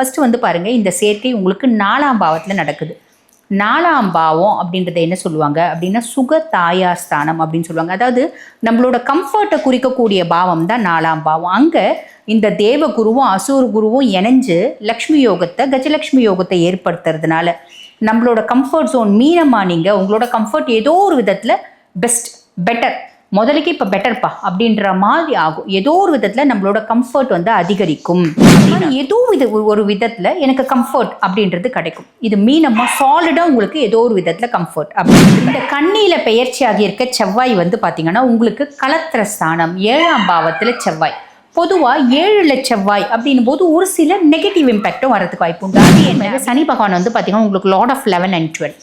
First வந்து பாருங்கள் இந்த சேர்க்கை உங்களுக்கு நாலாம் பாவத்தில் நடக்குது. நாலாம் பாவம் அப்படின்றத என்ன சொல்லுவாங்க? அப்படின்னா சுக தாயாஸ்தானம் அப்படின்னு சொல்லுவாங்க. அதாவது நம்மளோட கம்ஃபர்ட்டை குறிக்கக்கூடிய பாவம் தான் நாலாம் பாவம். அங்கே இந்த தேவ குருவும் அசூர் குருவும் இணைஞ்சு லக்ஷ்மி யோகத்தை கஜலக்ஷ்மி யோகத்தை ஏற்படுத்துறதுனால நம்மளோட கம்ஃபர்ட் ஜோன் மீனமா நீங்கள் உங்களோட கம்ஃபர்ட் ஏதோ ஒரு விதத்தில் பெஸ்ட் பெட்டர் முதலுக்கு இப்போ பெட்டர்ப்பா அப்படின்ற மாதிரி ஆகும். ஏதோ ஒரு விதத்தில் நம்மளோட கம்ஃபர்ட் வந்து அதிகரிக்கும். ஏதோ வித ஒரு விதத்தில் எனக்கு கம்ஃபர்ட் அப்படின்றது கிடைக்கும். இது மீனமாக சாலிடாக உங்களுக்கு ஏதோ ஒரு விதத்தில் கம்ஃபர்ட் அப்படின்றது. இந்த கண்ணியில் பெயர்ச்சி ஆகியிருக்க செவ்வாய் வந்து பார்த்தீங்கன்னா உங்களுக்கு கலத்திர ஸ்தானம் ஏழாம் பாவத்தில் செவ்வாய். பொதுவாக ஏழுல செவ்வாய் அப்படின்னும் போது ஒரு சில நெகட்டிவ் இம்பேக்டும் வரதுக்கு வாய்ப்பு உண்டு. அது என்ன சனி பகவான் வந்து பார்த்தீங்கன்னா உங்களுக்கு lord of eleven and twelve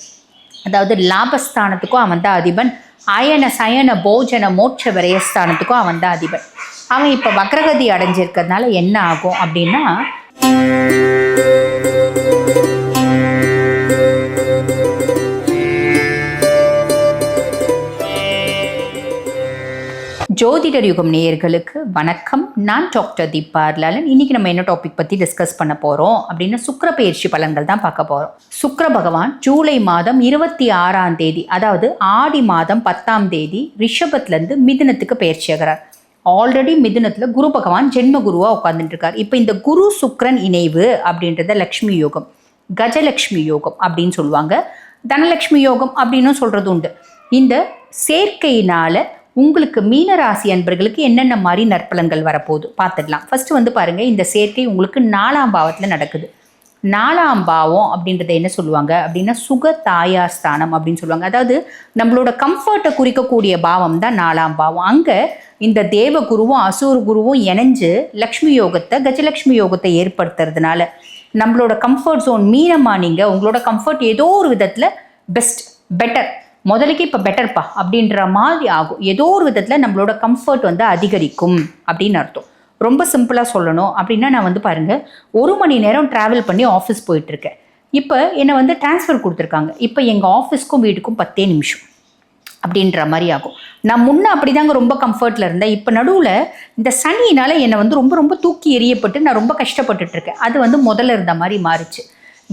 அதாவது லாபஸ்தானத்துக்கும் அவன் தான் அதிபன். அயன சயன போஜன மோட்ச விரயஸ்தானத்துக்கும் அவன் தான் அதிபன். அவன் இப்போ வக்ரகதி அடைஞ்சிருக்கிறதுனால என்ன ஆகும் அப்படின்னா ஜோதிடர் யுகம் நேயர்களுக்கு வணக்கம். நான் டாக்டர் தீபா லாலன் இன்னைக்கு நம்ம என்ன டாபிக் பற்றி டிஸ்கஸ் பண்ண போகிறோம் அப்படின்னு சுக்கர பயிற்சி பலன்கள் தான் பார்க்க போகிறோம் சுக்கர பகவான் ஜூலை மாதம் இருபத்தி ஆறாம் தேதி அதாவது ஆடி மாதம் பத்தாம் தேதி ரிஷபத்துலேருந்து மிதுனத்துக்கு பயிற்சி ஆகிறார். ஆல்ரெடி மிதுனத்தில் குரு பகவான் ஜென்ம குருவாக உட்காந்துட்டு இருக்கார். இப்போ இந்த குரு சுக்கரன் இணைவு அப்படின்றத லக்ஷ்மி யோகம் கஜலக்ஷ்மி யோகம் அப்படின்னு சொல்லுவாங்க. தனலக்ஷ்மி யோகம் அப்படின்னும் சொல்கிறது உண்டு இந்த சேர்க்கையினால உங்களுக்கு மீன ராசி அன்பர்களுக்கு என்னென்ன மாதிரி நற்பலன்கள் வரப்போகுது? பார்த்துடலாம். ஃபர்ஸ்ட் வந்து பாருங்க இந்த சேர்க்கை உங்களுக்கு நாலாம் பாவத்தில் நடக்குது. நாலாம் பாவம் அப்படின்றத என்ன சொல்லுவாங்க? அப்படின்னா சுக தாயாஸ்தானம் அப்படின்னு சொல்லுவாங்க. அதாவது நம்மளோட கம்ஃபர்ட்டை குறிக்கக்கூடிய பாவம் தான் நாலாம் பாவம். அங்கே இந்த தேவ குருவும் அசூர் குருவும் இணைஞ்சு லக்ஷ்மி யோகத்தை கஜலக்ஷ்மி யோகத்தை ஏற்படுத்துறதுனால நம்மளோட கம்ஃபர்ட் ஜோன் மீனமா நீங்கள் உங்களோட கம்ஃபர்ட் ஏதோ ஒரு விதத்தில் பெஸ்ட் பெட்டர் முதலுக்கு இப்போ பெட்டர்ப்பா அப்படின்ற மாதிரி ஆகும். ஏதோ ஒரு விதத்தில் நம்மளோட கம்ஃபர்ட் வந்து அதிகரிக்கும் அப்படின்னு அர்த்தம். ரொம்ப சிம்பிளாக சொல்லணும் அப்படின்னா நான் வந்து பாருங்கள் ஒரு மணி நேரம் ட்ராவல் பண்ணி ஆஃபீஸ் போயிட்டுருக்கேன். இப்போ என்னை வந்து ட்ரான்ஸ்ஃபர் கொடுத்துருக்காங்க. இப்போ எங்கள் ஆஃபீஸ்க்கும் வீட்டுக்கும் பத்தே நிமிஷம் அப்படின்ற மாதிரி ஆகும். நான் முன்ன அப்படிதாங்க ரொம்ப கம்ஃபர்ட்டில் இருந்தேன். இப்போ நடுவில் இந்த சனியினால் என்னை வந்து ரொம்ப ரொம்ப தூக்கி எறியப்பட்டு நான் ரொம்ப கஷ்டப்பட்டுட்ருக்கேன் அது வந்து முதல்ல இருந்த மாதிரி மாறுச்சு.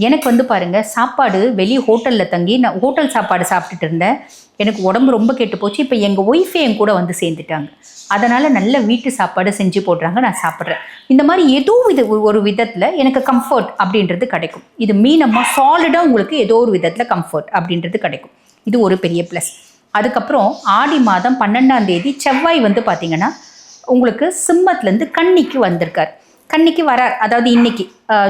எனக்கு வந்து பாருங்க சாப்பாடு வெளியே ஹோட்டலில் தங்கி நான் ஹோட்டல் சாப்பாடு சாப்பிட்டுட்டு இருந்தேன். எனக்கு உடம்பு ரொம்ப கெட்டு போச்சு. இப்போ எங்கள் ஒய்ஃபே என் கூட வந்து சேர்ந்துட்டாங்க. அதனால் நல்ல வீட்டு சாப்பாடு செஞ்சு போடுறாங்க நான் சாப்பிட்றேன். இந்த மாதிரி ஏதோ இது ஒரு விதத்தில் எனக்கு கம்ஃபர்ட் அப்படின்றது கிடைக்கும். இது மீனமாக சாலிடாக உங்களுக்கு ஏதோ ஒரு விதத்தில் கம்ஃபர்ட் அப்படின்றது கிடைக்கும். இது ஒரு பெரிய ப்ளஸ் அதுக்கப்புறம் ஆடி மாதம் பன்னெண்டாம் தேதி செவ்வாய் வந்து பார்த்தீங்கன்னா உங்களுக்கு சிம்மத்துலேருந்து கன்னிக்கு வந்திருக்கார். கன்னிக்கு வரார். அதாவது இன்னைக்கு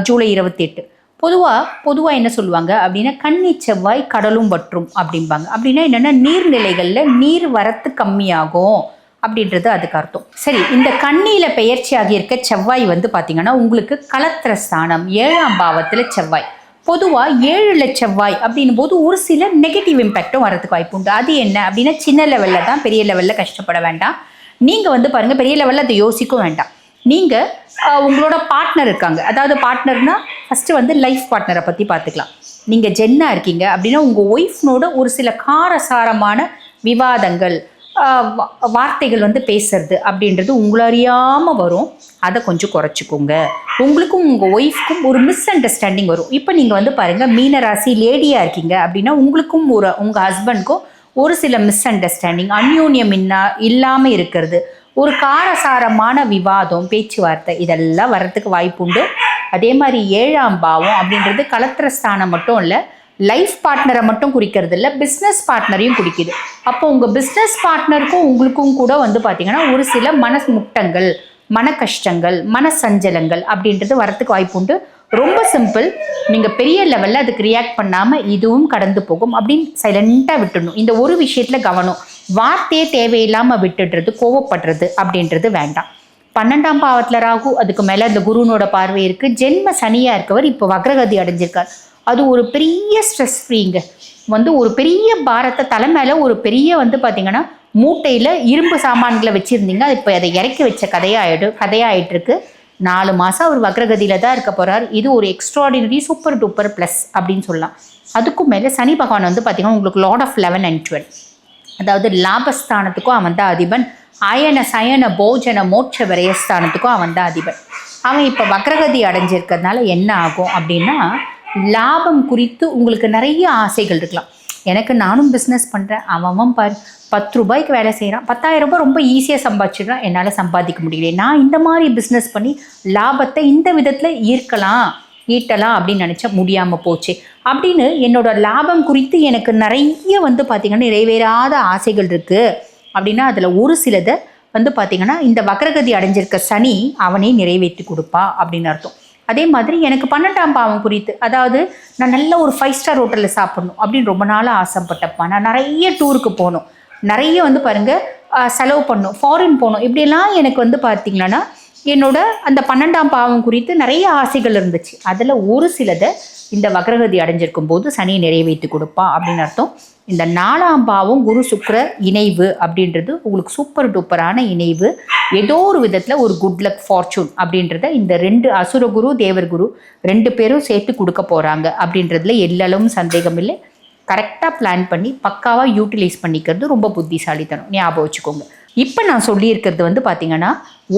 ஜூலை இருபத்தி எட்டு பொதுவாக பொதுவாக என்ன சொல்லுவாங்க அப்படின்னா கன்னி செவ்வாய் கடலும் வற்றும் அப்படிம்பாங்க. அப்படின்னா என்னென்னா நீர்நிலைகளில் நீர் வரத்து கம்மியாகும் அப்படின்றது அதுக்கு அர்த்தம். சரி இந்த கண்ணியில் பெயர்ச்சியாகி இருக்க செவ்வாய் வந்து பார்த்தீங்கன்னா உங்களுக்கு கலத்திர ஸ்தானம் ஏழாம் பாவத்தில் செவ்வாய். பொதுவாக ஏழுல செவ்வாய் அப்படின்னும் போது ஒரு சில நெகட்டிவ் இம்பேக்டும் வரதுக்கு வாய்ப்பு உண்டு. அது என்ன அப்படின்னா சின்ன லெவலில் தான் பெரிய லெவலில் கஷ்டப்பட வேண்டாம். நீங்கள் வந்து பாருங்கள் பெரிய லெவலில் அதை யோசிக்க வேண்டாம். நீங்கள் உங்களோட பார்ட்னர் இருக்காங்க. அதாவது பார்ட்னர்னால் ஃபஸ்ட்டு வந்து லைஃப் பார்ட்னரை பற்றி பார்த்துக்கலாம் நீங்கள் ஜென்னா இருக்கீங்க அப்படின்னா உங்கள் ஒய்ஃப்னோட ஒரு சில காரசாரமான விவாதங்கள் வார்த்தைகள் வந்து பேசுறது அப்படின்றது உங்களை அறியாமல் வரும். அதை கொஞ்சம் குறைச்சிக்கோங்க. உங்களுக்கும் உங்கள் ஒய்ஃப்க்கும் ஒரு மிஸ் அண்டர்ஸ்டாண்டிங் வரும். இப்போ நீங்கள் வந்து பாருங்கள் மீனராசி லேடியாக இருக்கீங்க அப்படின்னா உங்களுக்கும் ஒரு உங்கள் ஹஸ்பண்ட்க்கும் ஒரு சில மிஸ் அண்டர்ஸ்டாண்டிங் அந்யோன்யம் இன்னா இல்லாமல் இருக்கிறது. ஒரு காரசாரமான விவாதம் பேச்சுவார்த்தை இதெல்லாம் வர்றதுக்கு வாய்ப்புண்டு. அதே மாதிரி ஏழாம் பாவம் அப்படின்றது கலத்திர ஸ்தானம் மட்டும் இல்லை லைஃப் பார்ட்னரை மட்டும் குறிக்கிறது இல்லை பிஸ்னஸ் பார்ட்னரையும் குறிக்குது. அப்போ உங்கள் பிஸ்னஸ் பார்ட்னருக்கும் உங்களுக்கும் கூட வந்து பார்த்திங்கன்னா ஒரு சில மன முட்டங்கள் மன கஷ்டங்கள் மன சஞ்சலங்கள் அப்படின்றது வரத்துக்கு வாய்ப்பு உண்டு. ரொம்ப சிம்பிள் நீங்கள் பெரிய லெவலில் அதுக்கு ரியாக்ட் பண்ணாமல் இதுவும் கடந்து போகும் அப்படின்னு சைலண்ட்டாக விட்டுடணும். இந்த ஒரு விஷயத்தில் கவனம். வார்த்தையே தேவையில்லாமல் விட்டுடுறது கோவப்படுறது அப்படின்றது வேண்டாம். பன்னெண்டாம் பாவத்தில் ராகு அதுக்கு மேலே இந்த குருனோட பார்வை இருக்குது ஜென்ம சனியாக இருக்கவர் இப்போ வக்ரகதி அடைஞ்சிருக்கார். அது ஒரு பெரிய ஸ்ட்ரெஸ் ஃப்ரீங்க வந்து ஒரு பெரிய பாரத்தை தலை மேலே ஒரு பெரிய வந்து பார்த்தீங்கன்னா மூட்டையில் இரும்பு சாமான்களை வச்சுருந்தீங்க. இப்போ அதை இறக்கி வச்ச கதையாயிடு கதையாயிட்டுருக்கு நாலு மாதம் அவர் வக்ரகதியில் தான் இருக்க போகிறார் இது ஒரு எக்ஸ்ட்ராடினரி சூப்பர் டூப்பர் ப்ளஸ் அப்படின்னு சொல்லலாம். அதுக்கும் மேலே சனி பகவான் வந்து பார்த்தீங்கன்னா உங்களுக்கு lord of eleven and twelve அதாவது லாபஸ்தானத்துக்கும் அவன் தான் அதிபன். அயன சயன போஜன மோட்ச விரயஸ்தானத்துக்கும் அவன் தான் அதிபன். அவன் இப்போ வக்ரகதி அடைஞ்சிருக்கிறதுனால என்ன ஆகும் அப்படின்னா லாபம் குறித்து உங்களுக்கு நிறைய ஆசைகள் இருக்கலாம். எனக்கு நானும் பிஸ்னஸ் பண்ணுறேன் அவன் அவன் பத்து ரூபாய்க்கு வேலை செய்கிறான் பத்தாயிரம் ரூபாய் ரொம்ப ஈஸியாக சம்பாதிச்சிடுறான் என்னால் சம்பாதிக்க முடியல நான் இந்த மாதிரி பிஸ்னஸ் பண்ணி லாபத்தை இந்த விதத்தில் ஈர்க்கலாம் ஈட்டலாம் அப்படின்னு நினச்சா முடியாமல் போச்சு. அப்படின்னு என்னோடய லாபம் குறித்து எனக்கு நிறைய வந்து பார்த்திங்கன்னா நிறைவேறாத ஆசைகள் இருக்குது அப்படின்னா அதில் ஒரு சிலதை வந்து பார்த்திங்கன்னா இந்த வக்ரகதி அடைஞ்சிருக்க சனி அவனே நிறைவேற்றி கொடுப்பா அப்படின்னு அர்த்தம். அதே மாதிரி எனக்கு பன்னெண்டாம் பாவம் குறித்து அதாவது நான் நல்ல ஒரு ஃபைவ் ஸ்டார் ஹோட்டலில் சாப்பிட்ணும் அப்படின்னு ரொம்ப நாளாக ஆசைப்பட்டப்பா. நான் நிறைய டூருக்கு போகணும். நிறைய வந்து பாருங்கள் செலவு பண்ணும் ஃபாரின் போகணும். இப்படியெல்லாம் எனக்கு வந்து பார்த்திங்கன்னா என்னோட அந்த பன்னெண்டாம் பாவம் குறித்து நிறைய ஆசைகள் இருந்துச்சு. அதில் ஒரு சிலதை இந்த வக்ரகதி அடைஞ்சிருக்கும் போது சனி நிறைவேற்றி கொடுப்பா அப்படின்னு அர்த்தம். இந்த நாலாம் பாவம் குரு சுக்கர இணைவு அப்படின்றது உங்களுக்கு சூப்பர் டூப்பரான இணைவு. ஏதோ ஒரு விதத்தில் ஒரு குட் லக் ஃபார்ச்சூன் அப்படின்றத இந்த ரெண்டு அசுர குரு தேவர் குரு ரெண்டு பேரும் சேர்த்து கொடுக்க போகிறாங்க அப்படின்றதுல எல்லளவும் சந்தேகம் இல்லை. கரெக்டாக பிளான் பண்ணி பக்காவாக யூட்டிலைஸ் பண்ணிக்கிறது ரொம்ப புத்திசாலித்தனம். ஞாபகம் வச்சுக்கோங்க. இப்போ நான் சொல்லியிருக்கிறது வந்து பார்த்தீங்கன்னா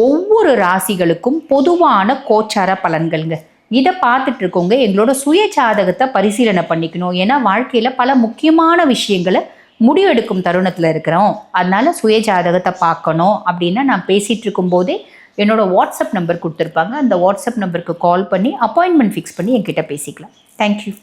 ஒவ்வொரு ராசிகளுக்கும் பொதுவான கோச்சார பலன்கள்ங்க. இதை பார்த்துட்டு இருக்கோங்க. எங்களோட சுய ஜாதகத்தை பரிசீலனை பண்ணிக்கணும். ஏன்னா வாழ்க்கையில் பல முக்கியமான விஷயங்களை முடிவெடுக்கும் தருணத்தில் இருக்கிறோம். அதனால சுய ஜாதகத்தை பார்க்கணும் அப்படின்னா நான் பேசிகிட்டு இருக்கும்போதே என்னோட வாட்ஸ்அப் நம்பர் கொடுத்துருப்பாங்க. அந்த வாட்ஸ்அப் நம்பருக்கு கால் பண்ணி அப்பாயின்மெண்ட் ஃபிக்ஸ் பண்ணி என்கிட்ட பேசிக்கலாம். தேங்க்யூ